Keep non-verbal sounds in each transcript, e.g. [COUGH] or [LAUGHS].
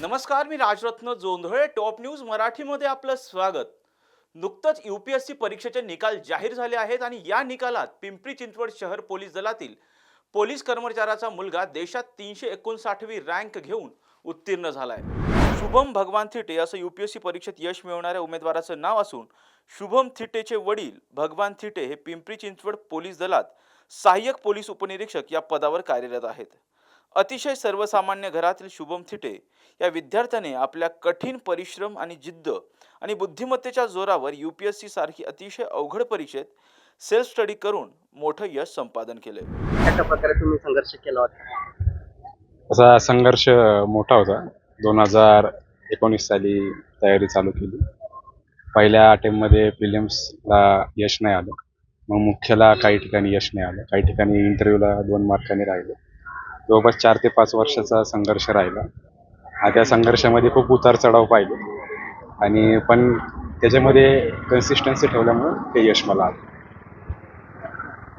नमस्कार मी Rajratna Jondhale top news मराठीमध्ये आपलं स्वागत. नुकतंच यू पी एस सी परीक्षेचे निकाल जाहीर झाले आहेत आणि या निकालात पिंपरी चिंचवड शहर पोलीस दलातील पोलीस कर्मचाऱ्याचा मुलगा देशात तीनशे एकोणसाठवी रँक घेऊन उत्तीर्ण झालाय. शुभम भगवान थिटे असं यू पी एस सी परीक्षेत यश मिळवणाऱ्या उमेदवाराचं नाव असून शुभम थिटेचे वडील भगवान थिटे हे पिंपरी चिंचवड पोलीस दलात सहाय्यक पोलीस उपनिरीक्षक या पदावर कार्यरत आहेत. अतिशय सर्वसामान्य घरातील शुभम थिटे या विद्यार्थ्याने आपल्या कठीण परिश्रम आणि जिद्द आणि बुद्धिमत्तेच्या जोरावर यू पी एस सी सारखी अतिशय अवघड परीक्षेत सेल्फ स्टडी करून मोठं यश संपादन प्रकारे तुम्ही संघर्ष केला होता. असा संघर्ष मोठा होता. दोन हजार एकोणीस साली तयारी चालू केली. पहिल्या अटेम्पमध्ये प्रिलिम्सला यश नाही आलं. मग मुख्यला काही ठिकाणी यश नाही आलं. काही ठिकाणी इंटरव्ह्यूला दोन मार्काने राहिलं. जवळपास चार ते पाच वर्षाचा संघर्ष राहिला. हा त्या संघर्षामध्ये खूप उतार चढाव पाहिले. आणि पण त्याच्यामध्ये कन्सिस्टन्सी ठेवल्यामुळं ते यश मला आलं.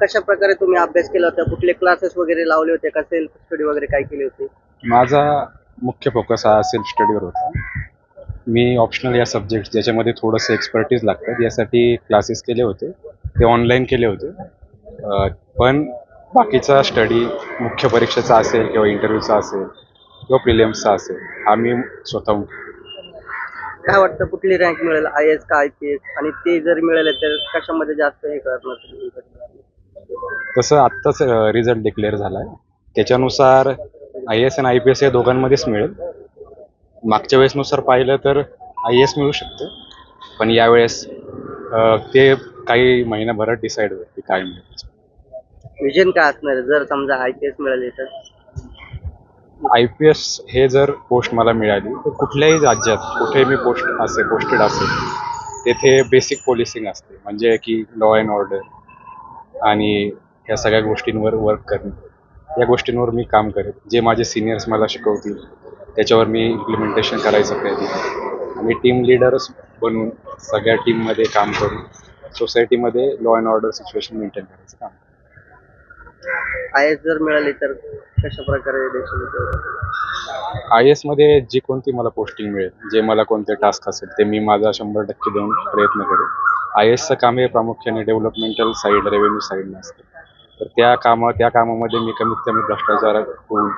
कशा प्रकारे तुम्ही अभ्यास केला होता? कुठले क्लासेस वगैरे लावले होते का? सेल्फ स्टडी वगैरे काय केली होती? माझा मुख्य फोकस हा सेल्फ स्टडीवर होता. मी ऑप्शनल या सब्जेक्ट ज्याच्यामध्ये थोडंसं एक्सपर्टीज लागतात यासाठी क्लासेस केले होते. ते ऑनलाईन केले होते. पण बाकीचा स्टडी मुख्य परीक्षेचा असेल किंवा इंटरव्ह्यूचा असेल किंवा प्रिलियम्सचा असेल हा मी स्वतःहून काय वाटतं कुठली रँक मिळेल? आय एस का आय पी एस आणि ते जर मिळाले तर कशामध्ये जास्त हे करणार तुम्ही? तसं आत्ताच रिझल्ट डिक्लेअर झाला आहे त्याच्यानुसार आय एस आणि आय पी एस या दोघांमध्येच मिळेल. मागच्या वेळेसनुसार पाहिलं तर आय एस मिळू शकतं. पण यावेळेस अं, ते काही महिनाभरात डिसाईड होईल की काय मिळेल. विजन काय असणार आहे? जर समजा आय पी एस मिळाली तर? आय पी एस हे जर पोस्ट मला मिळाली तर कुठल्याही राज्यात कुठे मी पोस्ट असेल पोस्टेड असेल तेथे बेसिक पोलिसिंग असते. म्हणजे की लॉ अँड ऑर्डर आणि ह्या सगळ्या गोष्टींवर वर्क करणे. या गोष्टींवर मी काम करेन. जे माझे सिनियर्स मला शिकवतील त्याच्यावर मी इम्प्लिमेंटेशन करायचा प्रयत्न आणि टीम लिडर्स बनून सगळ्या टीममध्ये काम करून सोसायटीमध्ये law and order situation maintain करायचं काम करू आय एस जर मिळाली तर कशा प्रकारे आय एसमध्ये जी कोणती मला पोस्टिंग मिळेल जे मला कोणते टास्क असेल ते मी माझा शंभर टक्के देऊन प्रयत्न करेन आय एसचं काम हे प्रामुख्याने डेव्हलपमेंटल साईड रेव्हेन्यू साईडनं असतं. तर त्या कामा त्या कामामध्ये मी कमीत कमी भ्रष्टाचार होऊन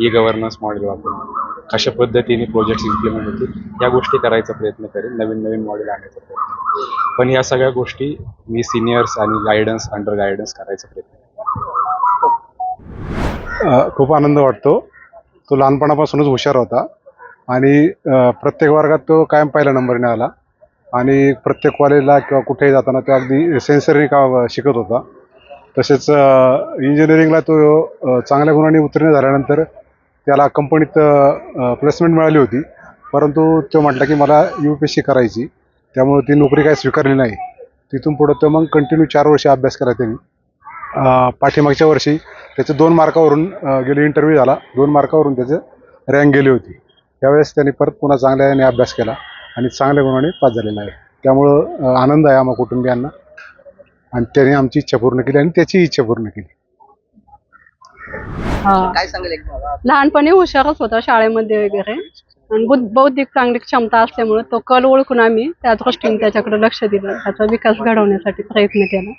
ई गव्हर्नन्स मॉडेल वापरून कशा पद्धतीने प्रोजेक्ट्स इम्प्लिमेंट होतील या गोष्टी करायचा प्रयत्न करेन नवीन नवीन मॉडेल आणायचा प्रयत्न पण या सगळ्या गोष्टी मी सिनियर्स आणि गायडन्स अंडर गायडन्स करायचा प्रयत्न करेन. खूप आनंद वाटतो. तो लहानपणापासूनच हुशार होता. आणि प्रत्येक वर्गात तो कायम पहिल्या नंबरने आला. आणि प्रत्येक कॉलेजला किंवा कुठेही जाताना तो अगदी सेन्सरने का शिकत होता. तसेच इंजिनिअरिंगला तो चांगल्या गुणांनी उत्तीर्ण झाल्यानंतर त्याला कंपनीत प्लेसमेंट मिळाली होती. परंतु तो म्हटला की मला यू पी एस सी करायची. त्यामुळे ती नोकरी काही स्वीकारली नाही. तिथून पुढं तो मग कंटिन्यू चार वर्ष अभ्यास केला त्यांनी. पाठीमागच्या वर्षी त्याचं दोन मार्कावरून गेले इंटरव्ह्यू झाला. दोन मार्कावरून त्याचं रँक गेली होती. त्यावेळेस त्यांनी परत पुन्हा चांगल्याने अभ्यास केला आणि चांगल्या गुणाने पास झालेला आहे. त्यामुळं आनंद आहे आम्हा कुटुंबियांना. आणि त्याने आमची इच्छा पूर्ण केली आणि त्याची इच्छा पूर्ण केली. हा. काय सांगेल एक मला लहानपणी हुशारच होता शाळेमध्ये वगैरे. आणि बुद्ध बौद्धिक चांगली क्षमता असल्यामुळे तो कल ओळखून आम्ही त्या दृष्टीने त्याच्याकडे लक्ष दिलं. त्याचा विकास घडवण्यासाठी प्रयत्न केला.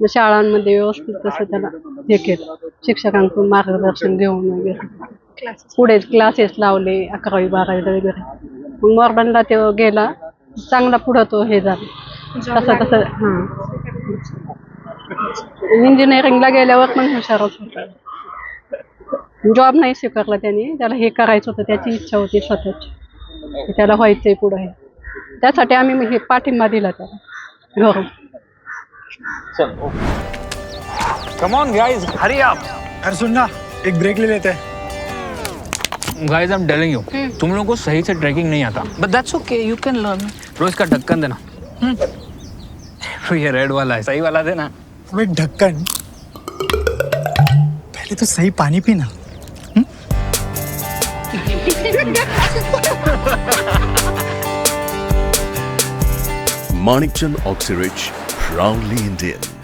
मग शाळांमध्ये व्यवस्थित तसं त्याला हे केलं. शिक्षकांकडून मार्गदर्शन घेऊन वगैरे. पुढे क्लासेस लावले अकरावी बारावीला वगैरे. मग मॉर्डनला तो गेला. चांगला पुढं तो हे झाला. तसं तसं हां. इंजिनिअरिंगला गेल्यावर पण हुशारच होता. जॉब नाही स्वीकारला त्याने. त्याला हे करायचं होतं त्याची इच्छा होती स्वतःची. त्याला व्हायचंय पुढं हे. त्यासाठी आम्ही हे पाठिंबा दिला त्याला घरून. चल। कम ऑन गाइस हरी आप अरे सुन ना एक ब्रेक ले लेते हैं। Guys I am telling you तुम लोगों को सही से ट्रैकिंग नहीं आता। But that's okay you can learn रोज का ढक्कन देना। तो ये रेड वाला है सही वाला देना। अब एक ढक्कन। पहले तो सही पानी पीना। [LAUGHS] Manikchand Oxyrich, proudly Indian.